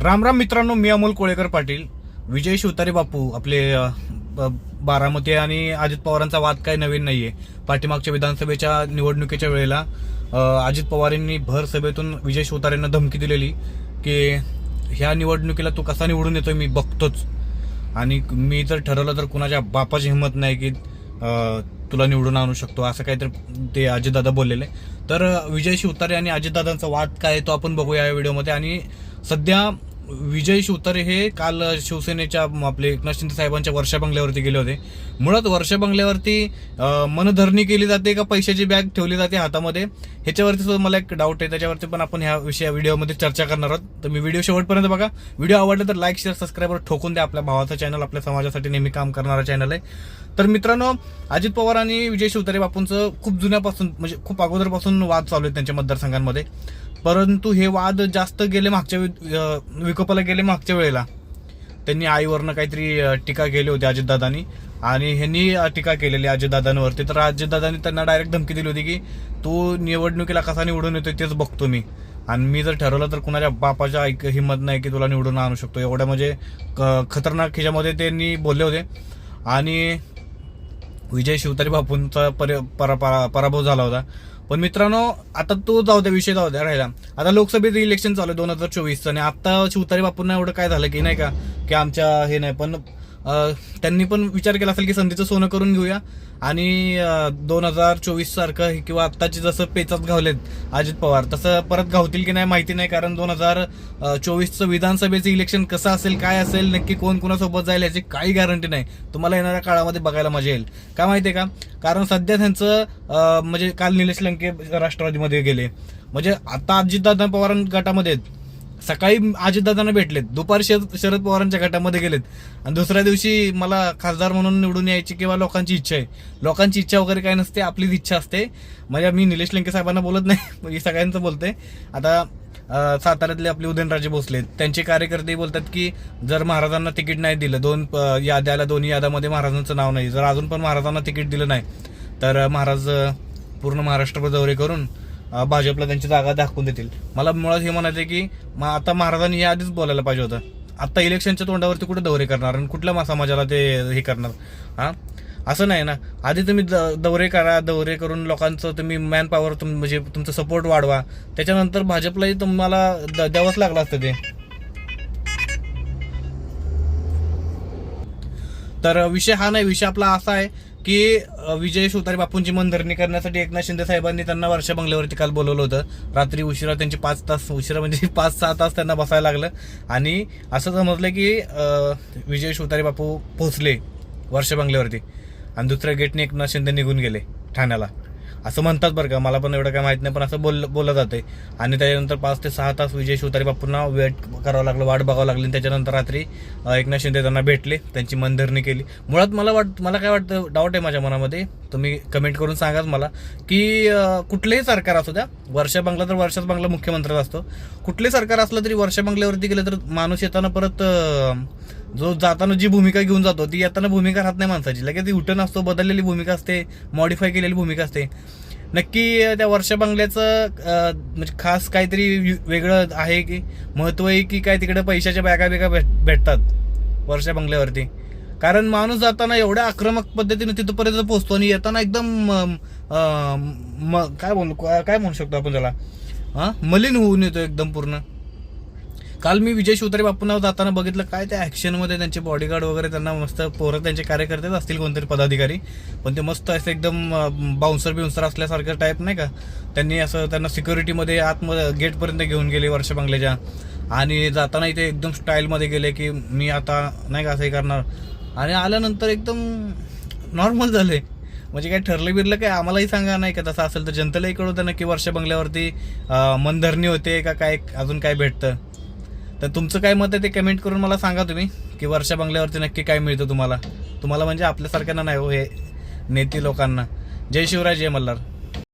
राम राम मित्रांनो मी अमोल कोळेकर पाटील. विजय शिवतारे बापू आपले ब- बारामती आणि अजित पवारांचा वाद काय नवीन नाहीये. पाठीमागच्या विधानसभेच्या निवडणुकीच्या वेळेला अजित पवार यांनी भर सभेतून विजय शिवतारेंना धमकी दिलेली की ह्या निवडणुकीला तू कसा निवडून येतोय मी बघतोच. आणि मी जर ठरवलं तर कुणाच्या बापाची हिंमत नाही की तुला निवडून आणू शकतो असं काहीतरी ते अजितदादा बोललेले. तर विजय शिवतारे आणि अजितदादांचा वाद काय आहे तो आपण बघूया या व्हिडिओमध्ये. आणि सध्या विजय शिवतारे हे काल शिवसेनेच्या आपले एकनाथ शिंदे साहेबांच्या वर्षा बंगल्यावरती गेले होते. मुळात वर्षा बंगल्यावरती मनधरणी केली जाते का पैशाची बॅग ठेवली जाते हातामध्ये? ह्याच्यावरती सुद्धा मला एक डाऊट आहे. त्याच्यावरती पण आपण ह्या विषया व्हिडिओमध्ये चर्चा करणार आहोत. तर मी व्हिडिओ शेवटपर्यंत बघा. व्हिडिओ आवडला तर लाईक शेअर सबस्क्राईबर ठोकून द्या आपल्या भावाचं चॅनल आपल्या समाजासाठी नेहमी काम करणारा चॅनल आहे. तर मित्रांनो अजित पवार आणि विजय शिवतारे बापूंचं खूप जुन्यापासून म्हणजे खूप अगोदरपासून वाद चालू आहेत त्यांच्या मतदारसंघांमध्ये. परंतु हे वाद जास्त गेले मागच्या विकोपाला गेले मागच्या वेळेला. त्यांनी आईवरनं काहीतरी टीका केली होती अजितदादानी. आणि ह्यांनी टीका केलेली अजितदादांवरती. तर अजितदादांनी त्यांना डायरेक्ट धमकी दिली होती की तू निवडणुकीला कसा निवडून येतोय तेच बघतो मी. आणि मी जर ठरवलं तर कुणाच्या बापाच्या ऐक हिंमत नाही की तुला निवडून आणू शकतो. एवढ्या म्हणजे क- खतरनाक ह्याच्यामध्ये त्यांनी बोलले होते. आणि विजय शिवतारी बापूंचा परि- परा- परा- पराभव झाला होता. पण मित्रांनो आता तो जाऊ द्या विषय जाऊ द्या राहिला. आता लोकसभेचं इलेक्शन चालू आहे दोन हजार चोवीसचं आणि आता शिवतारी बापूंना एवढं काय झालं की नाही का? की आमच्या हे नाही पण त्यांनी पण विचार केला असेल की संधीचं सोनं करून घेऊया. आणि दोन हजार चोवीस सारखं किंवा आत्ताचे जसं पेचात घावलेत अजित पवार तसं परत घावतील की नाही माहिती नाही कारण दोन हजार चोवीसचं विधानसभेचं इलेक्शन कसं असेल काय असेल नक्की कोण कोणासोबत जाईल याची काही गॅरंटी नाही. तुम्हाला येणाऱ्या काळामध्ये बघायला मजा येईल. का आहे का? कारण सध्या त्यांचं म्हणजे काल निलेश लंके राष्ट्रवादीमध्ये गेले. म्हणजे आता अजितदादा पवार गटामध्ये आहेत. सकाळी अजितदादांना भेटलेत. दुपारी शरद शरद पवारांच्या गटामध्ये गेलेत. आणि दुसऱ्या दिवशी मला खासदार म्हणून निवडून यायची किंवा लोकांची इच्छा आहे. लोकांची इच्छा वगैरे काय नसते आपलीच इच्छा असते. म्हणजे मी निलेश लंके साहेबांना बोलत नाही मी सगळ्यांचं बोलते आता साताऱ्यातले आपले उदयनराजे भोसले त्यांचे कार्यकर्ते बोलतात की जर महाराजांना तिकीट नाही दिलं दोन याद्याला दोन्ही याद्यामध्ये महाराजांचं नाव नाही. जर अजून पण महाराजांना तिकीट दिलं नाही तर महाराज पूर्ण महाराष्ट्र दौरे करून भाजपला त्यांची जागा दाखवून देतील. मला मुळात हे म्हणायचं की मग आता महाराजांनी या आधीच बोलायला पाहिजे होतं. आता इलेक्शनच्या तोंडावरती कुठे दौरे करणार आणि कुठल्या समाजाला ते हे करणार? हां? असं नाही ना. आधी तुम्ही दौरे करा दौरे करून लोकांचं तुम्ही मॅन पॉवर तुम म्हणजे तुमचं सपोर्ट वाढवा. त्याच्यानंतर भाजपलाही तुम्हाला द- द्यावंच लागलं असतं ते. तर विषय हा नाही. विषय आपला असा आहे की विजय शिवतारे बापूंची मनधरणी करण्यासाठी एकनाथ शिंदे साहेबांनी त्यांना वर्षा बंगल्यावरती काल बोलवलं होतं. रात्री उशिरा त्यांचे पाच तास उशिरा म्हणजे पाच सहा तास त्यांना बसायला लागलं. आणि असं समजलं की विजय शिवतारे बापू पोहोचले वर्षा बंगल्यावरती. आणि दुसऱ्या गेटने एकनाथ शिंदे निघून गेले ठाण्याला. असं म्हणतात बरं का मला पण एवढं काय माहीत नाही पण असं बोल बोललं जाते आणि त्याच्यानंतर पाच ते सहा तास विजय शिवतारी बापूंना वेट करावं लागलं वाट बघावं लागली. आणि त्याच्यानंतर रात्री एकनाथ शिंदे त्यांना भेटले त्यांची मनधरणी केली. मुळात मला वाट मला काय वाटतं डाऊट आहे माझ्या मनामध्ये. तुम्ही कमेंट करून सांगाच मला. की कुठलंही सरकार असू द्या वर्षा बंगला तर वर्षाच बंगला मुख्यमंत्र्याचा असतो. कुठलंही सरकार असलं तरी वर्षा बंगल्यावरती गेलं तर माणूस येताना परत जो जाताना जी भूमिका घेऊन जातो ती येताना भूमिका राहत नाही माणसाची. लगेच ती उठण असतो बदललेली भूमिका असते मॉडिफाय केलेली भूमिका असते. नक्की त्या वर्षा बंगल्याचं म्हणजे खास काहीतरी वेगळं आहे की महत्त्व आहे की काय तिकडे पैशाच्या बॅगा बिगा भेट भेटतात वर्षा बंगल्यावरती. कारण माणूस जाताना एवढ्या आक्रमक पद्धतीने तिथपर्यंत पोहोचतो आणि येताना एकदम काय बोलू काय म्हणू शकतो आपण त्याला? हां मलिन होऊन येतो एकदम पूर्ण. काल मी विजय शिवतारे बापूंना जाताना बघितलं काय त्या ॲक्शनमध्ये त्यांचे बॉडीगार्ड वगैरे त्यांना मस्त पोरं त्यांचे कार्यकर्तेच असतील कोणतरी पदाधिकारी. पण ते मस्त असं एकदम बाउन्सर बिउन्सर असल्यासारखं टाईप नाही का? त्यांनी असं त्यांना सिक्युरिटीमध्ये आतमध्ये गेटपर्यंत घेऊन गेले वर्ष बंगल्याच्या. आणि जाताना इथे एकदम स्टाईलमध्ये गेले की मी आता नाही का असं हे करणार. आणि आल्यानंतर एकदम नॉर्मल झाले. म्हणजे काय ठरलं बिरलं काय आम्हालाही सांगा नाही का? तसं असेल तर जनतेलाही कळवतं ना की वर्ष बंगल्यावरती मनधरणी होते का काय अजून काय भेटतं? तर तुमचं काय मत आहे ते कमेंट करून मला सांगा तुम्ही की वर्षा बंगल्यावरती नक्की काय मिळतं तुम्हाला? तुम्हाला म्हणजे आपल्यासारख्यांना नाही हो हे नेते लोकांना. जय शिवराय जय मल्हार.